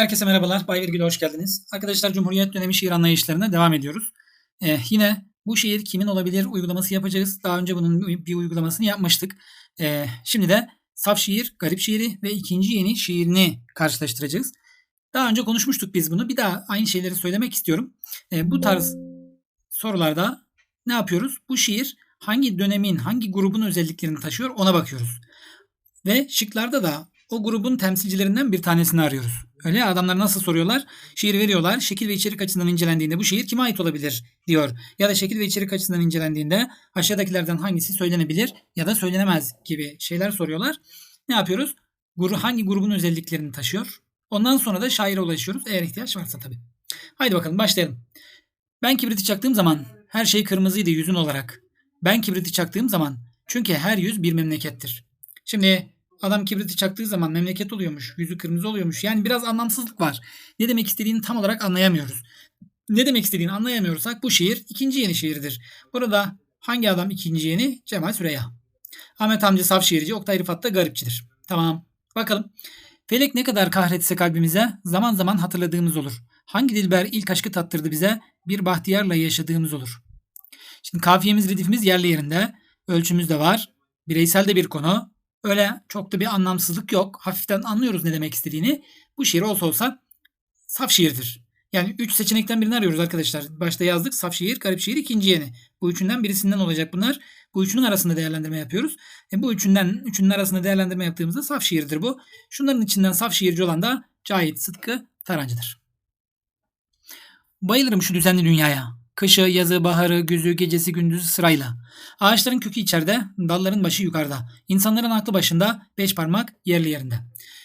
Herkese merhabalar. Bay Virgül'e hoş geldiniz. Arkadaşlar Cumhuriyet dönemi şiir anlayışlarına devam ediyoruz. Ee, yine bu şiir kimin olabilir uygulaması yapacağız. Daha önce bunun bir uygulamasını yapmıştık. Ee, şimdi de saf şiir, garip şiiri ve ikinci yeni şiirini karşılaştıracağız. Daha önce konuşmuştuk biz bunu. Bir daha aynı şeyleri söylemek istiyorum. Ee, bu tarz sorularda ne yapıyoruz? Bu şiir hangi dönemin, hangi grubun özelliklerini taşıyor ona bakıyoruz. Ve şıklarda da o grubun temsilcilerinden bir tanesini arıyoruz. Öyle ya, adamlar nasıl soruyorlar? Şiir veriyorlar. Şekil ve içerik açısından incelendiğinde bu şiir kime ait olabilir diyor. Ya da şekil ve içerik açısından incelendiğinde aşağıdakilerden hangisi söylenebilir ya da söylenemez gibi şeyler soruyorlar. Ne yapıyoruz? Gru, hangi grubun özelliklerini taşıyor? Ondan sonra da şaire ulaşıyoruz eğer ihtiyaç varsa tabii. Haydi bakalım başlayalım. Ben kibriti çaktığım zaman her şey kırmızıydı yüzün olarak. Ben kibriti çaktığım zaman çünkü her yüz bir memlekettir. Şimdi adam kibriti çaktığı zaman memleket oluyormuş, yüzü kırmızı oluyormuş. Yani biraz anlamsızlık var. Ne demek istediğini tam olarak anlayamıyoruz. Ne demek istediğini anlayamıyorsak bu şiir ikinci yeni şiirdir. Burada hangi adam ikinci yeni? Cemal Süreya. Ahmet Hamdi saf şiirci, Oktay Rıfat da garipçidir. Tamam. Bakalım. Felek ne kadar kahretse kalbimize zaman zaman hatırladığımız olur. Hangi dilber ilk aşkı tattırdı bize bir bahtiyarla yaşadığımız olur. Şimdi kafiyemiz, redifimiz yerli yerinde. Ölçümüz de var. Bireysel de bir konu. Öyle çok da bir anlamsızlık yok. Hafiften anlıyoruz ne demek istediğini. Bu şiir olsa olsa saf şiirdir. Yani üç seçenekten birini arıyoruz arkadaşlar. Başta yazdık saf şiir, garip şiir, ikinci yeni. Bu üçünden birisinden olacak bunlar. Bu üçünün arasında değerlendirme yapıyoruz. E bu üçünden üçünün arasında değerlendirme yaptığımızda saf şiirdir bu. Şunların içinden saf şiirci olan da Cahit Sıtkı Tarancı'dır. Bayılırım şu düzenli dünyaya. Kışı, yazı, baharı, güzü, gecesi, gündüzü sırayla. Ağaçların kökü içeride, dalların başı yukarıda. İnsanların aklı başında, beş parmak yerli yerinde.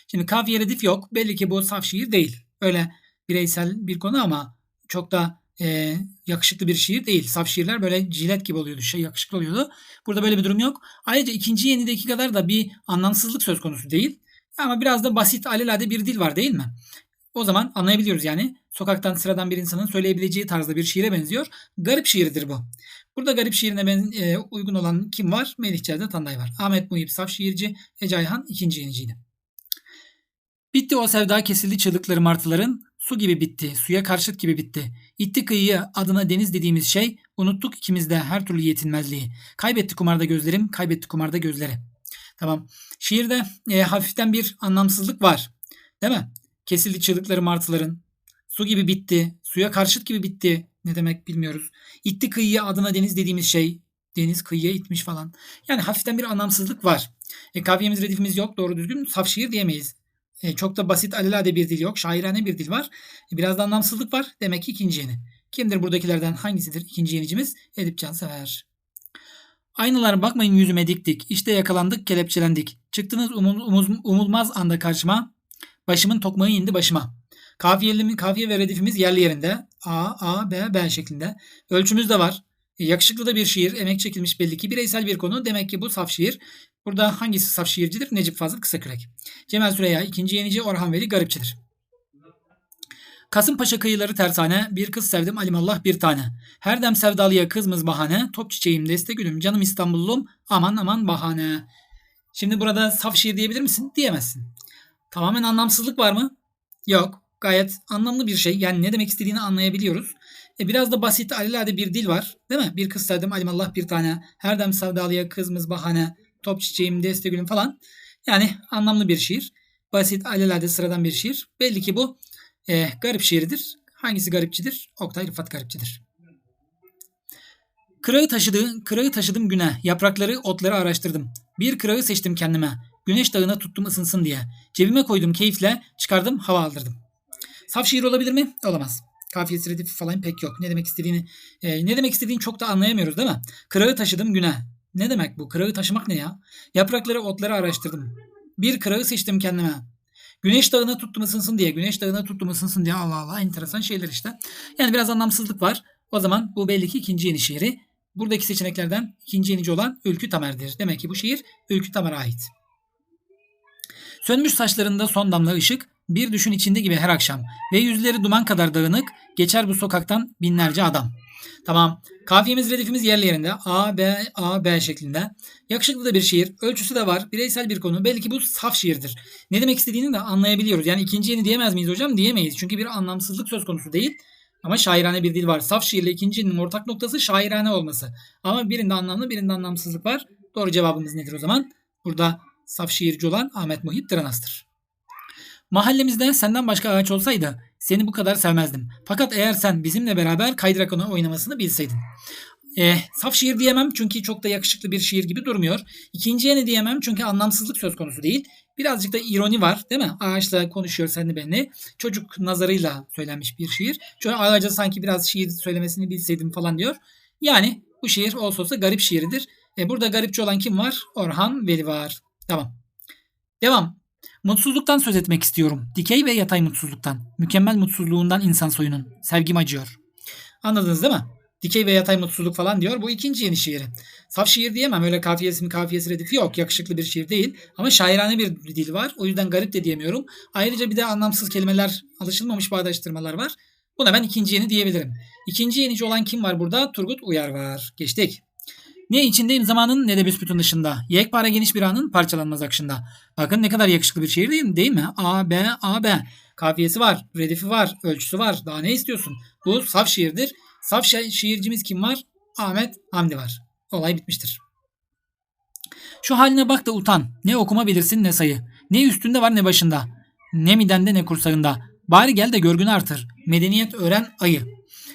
Şimdi kafiye redif yok. Belli ki bu saf şiir değil. Öyle bireysel bir konu ama çok da e, yakışıklı bir şiir değil. Saf şiirler böyle cilet gibi oluyordu. Şey yakışıklı oluyordu. Burada böyle bir durum yok. Ayrıca ikinci yenideki kadar da bir anlamsızlık söz konusu değil. Ama biraz da basit alelade bir dil var değil mi? O zaman anlayabiliyoruz yani. Sokaktan sıradan bir insanın söyleyebileceği tarzda bir şiire benziyor. Garip şiirdir bu. Burada garip şiirine ben, e, uygun olan kim var? Melih Cevdet Tanday var. Ahmet Muhip saf şiirci, Ece Ayhan ikinci yeniciydi. Bitti o sevda kesildi çığlıkları martıların. Su gibi bitti, suya karşıt gibi bitti. İtti kıyıya adına deniz dediğimiz şey, unuttuk ikimiz de her türlü yetinmezliği. Kaybetti kumarda gözlerim, kaybetti kumarda gözleri. Tamam. Şiirde e, hafiften bir anlamsızlık var. Değil mi? Kesildi çığlıkları martıların. Su gibi bitti. Suya karşıt gibi bitti. Ne demek bilmiyoruz. İtti kıyıya adına deniz dediğimiz şey. Deniz kıyıya itmiş falan. Yani hafiften bir anlamsızlık var. E, kafiyemiz redifimiz yok. Doğru düzgün saf şiir diyemeyiz. E, çok da basit alelade bir dil yok. Şairane bir dil var. E, biraz da anlamsızlık var. Demek ki ikinci yeni. Kimdir buradakilerden hangisidir ikinci yenicimiz? Edip Cansever. Aynalar bakmayın yüzüme diktik. İşte yakalandık, kelepçelendik. Çıktınız umul, umul, umulmaz anda karşıma. Başımın tokmağı indi başıma. Kafiyeli, kafiye ve redifimiz yerli yerinde. A, A, B, B şeklinde. Ölçümüz de var. E, yakışıklı da bir şiir. Emek çekilmiş belli ki. Bireysel bir konu. Demek ki bu saf şiir. Burada hangisi saf şiircidir? Necip Fazıl Kısakürek. Cemal Süreya ikinci yenici. Orhan Veli garipçidir. Kasımpaşa kıyıları tersane, bir kız sevdim alimallah bir tane. Her dem sevdalıya kızmız bahane, top çiçeğim deste gülüm, canım İstanbullum, aman aman bahane. Şimdi burada saf şiir diyebilir misin? Diyemezsin. Tamamen anlamsızlık var mı? Yok. Gayet anlamlı bir şey. Yani ne demek istediğini anlayabiliyoruz. E biraz da basit alelade bir dil var. Değil mi? Bir kız sevdim alimallah bir tane. Her dem sevdalıya kızmız bahane. Top çiçeğim deste gülüm falan. Yani anlamlı bir şiir. Basit alelade sıradan bir şiir. Belli ki bu e, garip şiiridir. Hangisi garipçidir? Oktay Rıfat garipçidir. Kırağı taşıdı, kırağı taşıdım güne. Yaprakları, otları araştırdım. Bir kırağı seçtim kendime. Güneş dağına tuttum ısınsın diye. Cebime koydum keyifle, çıkardım, hava aldırdım. Saf şiir olabilir mi? Olamaz. Kafiyesi redifi falan pek yok. Ne demek istediğini e, ne demek istediğini çok da anlayamıyoruz değil mi? Kırağı taşıdım güne. Ne demek bu? Kırağı taşımak ne ya? Yaprakları, otları araştırdım. Bir kırağı seçtim kendime. Güneş dağına tuttum ısınsın diye. Güneş dağına tuttum ısınsın diye. Allah Allah enteresan şeyler işte. Yani biraz anlamsızlık var. O zaman bu belli ki ikinci yeni şiiri. Buradaki seçeneklerden ikinci yenici olan Ülkü Tamer'dir. Demek ki bu şiir Ülkü Tamer'e ait. Sönmüş saçlarında son damla ışık, Bir düşün içinde gibi her akşam. Ve yüzleri duman kadar dağınık. Geçer bu sokaktan binlerce adam. Tamam. Kafiyemiz redifimiz yerli yerinde. A, B, A, B şeklinde. Yakışıklı da bir şiir. Ölçüsü de var. Bireysel bir konu. Belki bu saf şiirdir. Ne demek istediğini de anlayabiliyoruz. Yani ikinci yeni diyemez miyiz hocam? Diyemeyiz. Çünkü bir anlamsızlık söz konusu değil. Ama şairane bir dil var. Saf şiirle ikinci yeninin ortak noktası şairane olması. Ama birinde anlamlı birinde anlamsızlık var. Doğru cevabımız nedir o zaman? Burada saf şiirci olan Ahmet Muhit Dıranas'tır. Mahallemizde senden başka ağaç olsaydı seni bu kadar sevmezdim. Fakat eğer sen bizimle beraber kaydırak oynamasını bilseydin. E, saf şiir diyemem çünkü çok da yakışıklı bir şiir gibi durmuyor. İkinciye ne diyemem çünkü anlamsızlık söz konusu değil. Birazcık da ironi var değil mi? Ağaçla konuşuyor senli benli. Çocuk nazarıyla söylenmiş bir şiir. Şöyle ağaca sanki biraz şiir söylemesini bilseydim falan diyor. Yani bu şiir olsa olsa garip şiiridir. E, burada garipçi olan kim var? Orhan Veli var. Tamam. Devam. Mutsuzluktan söz etmek istiyorum. Dikey ve yatay mutsuzluktan. Mükemmel mutsuzluğundan insan soyunun. Sevgim acıyor. Anladınız değil mi? Dikey ve yatay mutsuzluk falan diyor. Bu ikinci yeni şiiri. Saf şiir diyemem. Öyle kafiyesi mi kafiyesi redifi yok. Yakışıklı bir şiir değil. Ama şairane bir dil var. O yüzden garip de diyemiyorum. Ayrıca bir de anlamsız kelimeler, alışılmamış bağdaştırmalar var. Buna ben ikinci yeni diyebilirim. İkinci yenici olan kim var burada? Turgut Uyar var. Geçtik. Ne içindeyim zamanın ne de büsbütün dışında. Yekpare geniş bir anın parçalanmaz akışında. Bakın ne kadar yakışıklı bir şiir değil? Değil mi? A, B, A, B. Kafiyesi var, redifi var, ölçüsü var. Daha ne istiyorsun? Bu saf şiirdir. Saf şi- şiircimiz kim var? Ahmet Hamdi var. Olay bitmiştir. Şu haline bak da utan. Ne okuma bilirsin ne sayı. Ne üstünde var ne başında. Ne midende ne kursağında. Bari gel de görgünü artır. Medeniyet öğren ayı.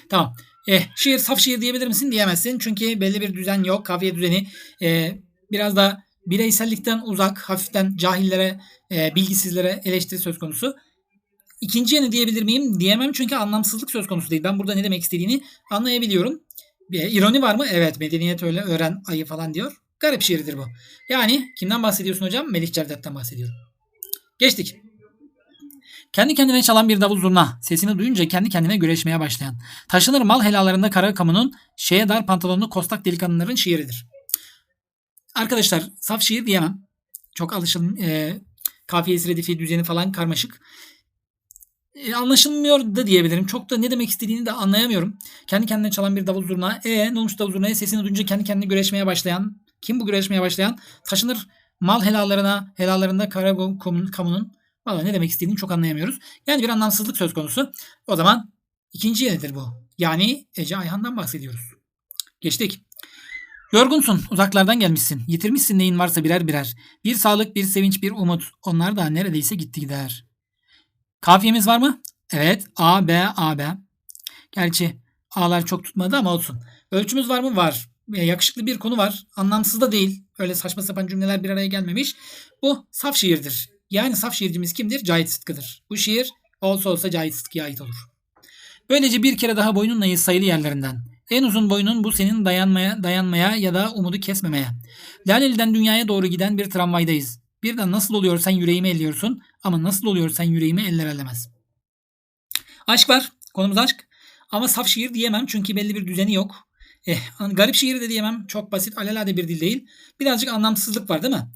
Tamam. Eh, şiir saf şiir diyebilir misin? Diyemezsin. Çünkü belli bir düzen yok. Kafiye düzeni eh, biraz da bireysellikten uzak, hafiften cahillere, eh, bilgisizlere eleştiri söz konusu. İkinci yanı diyebilir miyim? Diyemem çünkü anlamsızlık söz konusu değil. Ben burada ne demek istediğini anlayabiliyorum. Bir ironi var mı? Evet. Medeniyet öyle öğren ayı falan diyor. Garip şiirdir bu. Yani kimden bahsediyorsun hocam? Melih Cevdet'ten bahsediyorum. Geçtik. Kendi kendine çalan bir davul zurna. Sesini duyunca kendi kendine güreşmeye başlayan. Taşınır mal helalarında kara kamunun şeye dar pantolonlu kostak delikanlıların şiiridir. Arkadaşlar saf şiir diyemem. Çok alışın e, kafiyesi, redifi, düzeni falan karmaşık. E, anlaşılmıyor da diyebilirim. Çok da ne demek istediğini de anlayamıyorum. Kendi kendine çalan bir davul zurna. E ne olmuş davul zurnaya sesini duyunca kendi kendine güreşmeye başlayan. Kim bu güreşmeye başlayan? Taşınır mal helalarına, helalarında kara kamunun Valla ne demek istediğini çok anlayamıyoruz. Yani bir anlamsızlık söz konusu. O zaman ikinci yenidir bu. Yani Ece Ayhan'dan bahsediyoruz. Geçtik. Yorgunsun, uzaklardan gelmişsin. Yitirmişsin neyin varsa birer birer. Bir sağlık, bir sevinç, bir umut. Onlar da neredeyse gitti gider. Kafiyemiz var mı? Evet. A, B, A, B. Gerçi A'lar çok tutmadı ama olsun. Ölçümüz var mı? Var. E, yakışıklı bir konu var. Anlamsız da değil. Öyle saçma sapan cümleler bir araya gelmemiş. Bu saf şiirdir. Yani saf şiircimiz kimdir? Cahit Sıtkı'dır. Bu şiir olsa olsa Cahit Sıtkı'ya ait olur. Böylece bir kere daha boynunlayız sayılı yerlerinden. En uzun boynun bu senin dayanmaya, dayanmaya ya da umudu kesmemeye. Laleli'den dünyaya doğru giden bir tramvaydayız. Birden nasıl oluyor sen yüreğimi elliyorsun ama nasıl oluyor sen yüreğimi eller ellemez. Aşk var. Konumuz aşk. Ama saf şiir diyemem çünkü belli bir düzeni yok. Eh, garip şiir de diyemem. Çok basit, alelade bir dil değil. Birazcık anlamsızlık var değil mi?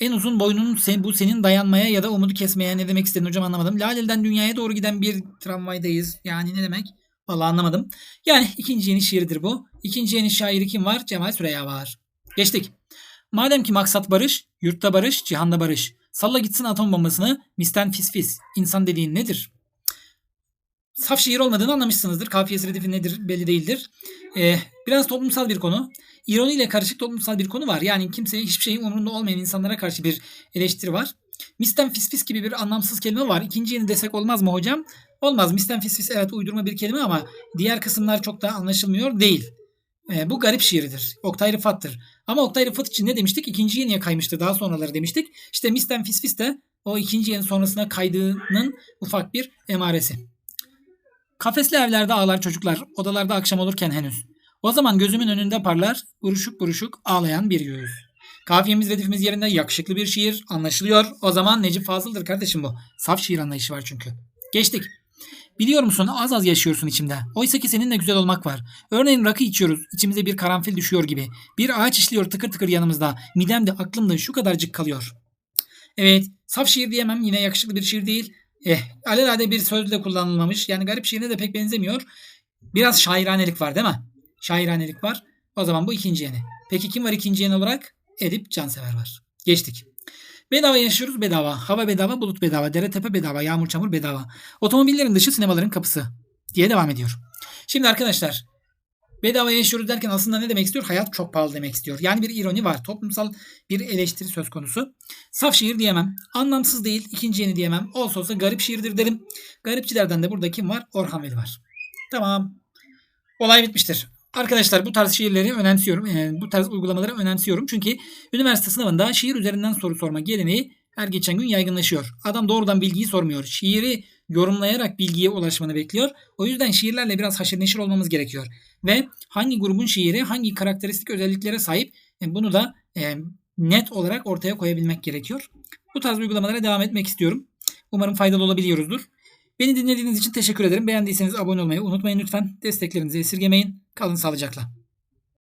En uzun boynunun sen, bu senin dayanmaya ya da umudu kesmeye ne demek istediğini hocam anlamadım. Laleli'den dünyaya doğru giden bir tramvaydayız. Yani ne demek? Vallahi anlamadım. Yani ikinci yeni şiirdir bu. İkinci yeni şairi kim var? Cemal Süreya var. Geçtik. Madem ki maksat barış, yurtta barış, cihanda barış. Salla gitsin atom bombasını, misten fis fis. İnsan dediğin nedir? Saf şiir olmadığını anlamışsınızdır. Kafiyesi redifi nedir belli değildir. Ee, biraz toplumsal bir konu. İroniyle karışık toplumsal bir konu var. Yani kimseye hiçbir şeyin umurunda olmayan insanlara karşı bir eleştiri var. Misten fis fis gibi bir anlamsız kelime var. İkinci yeni desek olmaz mı hocam? Olmaz. Misten fis fis evet uydurma bir kelime ama diğer kısımlar çok da anlaşılmıyor değil. E, bu garip şiiridir. Oktay Rıfat'tır. Ama Oktay Rıfat için ne demiştik? İkinci yeniye kaymıştı daha sonraları demiştik. İşte Misten fis fis de o ikinci yeni sonrasına kaydığının ufak bir emaresi. Kafesli evlerde ağlar çocuklar. Odalarda akşam olurken henüz. O zaman gözümün önünde parlar buruşuk buruşuk ağlayan bir yüz. Kafiyemiz redifimiz yerinde yakışıklı bir şiir anlaşılıyor. O zaman Necip Fazıl'dır kardeşim bu. Saf şiir anlayışı var çünkü. Geçtik. Biliyor musun az az yaşıyorsun içimde. Oysa ki seninle güzel olmak var. Örneğin rakı içiyoruz. içimize bir karanfil düşüyor gibi. Bir ağaç işliyor tıkır tıkır yanımızda. Midemde aklımda şu kadarcık kalıyor. Evet saf şiir diyemem. Yine yakışıklı bir şiir değil. Eh, alelade bir sözle kullanılmamış. Yani garip şiirine de pek benzemiyor. Biraz şairanelik var değil mi? Şairanelik var. O zaman bu ikinci yeni. Peki kim var ikinci yeni olarak? Edip Cansever var. Geçtik. Bedava yaşıyoruz bedava. Hava bedava, bulut bedava, dere tepe bedava, yağmur çamur bedava. Otomobillerin dışı sinemaların kapısı diye devam ediyor. Şimdi arkadaşlar bedava yaşıyoruz derken aslında ne demek istiyor? Hayat çok pahalı demek istiyor. Yani bir ironi var. Toplumsal bir eleştiri söz konusu. Saf şiir diyemem. Anlamsız değil. ikinci yeni diyemem. Olsa olsa garip şiirdir derim. Garipçilerden de burada kim var? Orhan Veli var. Tamam. Olay bitmiştir. Arkadaşlar bu tarz şiirleri önemsiyorum. Yani bu tarz uygulamaları önemsiyorum. Çünkü üniversite sınavında şiir üzerinden soru sorma geleneği her geçen gün yaygınlaşıyor. Adam doğrudan bilgiyi sormuyor. Şiiri yorumlayarak bilgiye ulaşmanı bekliyor. O yüzden şiirlerle biraz haşır neşir olmamız gerekiyor. Ve hangi grubun şiiri hangi karakteristik özelliklere sahip e, bunu da e, net olarak ortaya koyabilmek gerekiyor. Bu tarz uygulamalara devam etmek istiyorum. Umarım faydalı olabiliyoruzdur. Beni dinlediğiniz için teşekkür ederim. Beğendiyseniz abone olmayı unutmayın lütfen. Desteklerinizi esirgemeyin. Kalın sağlıcakla.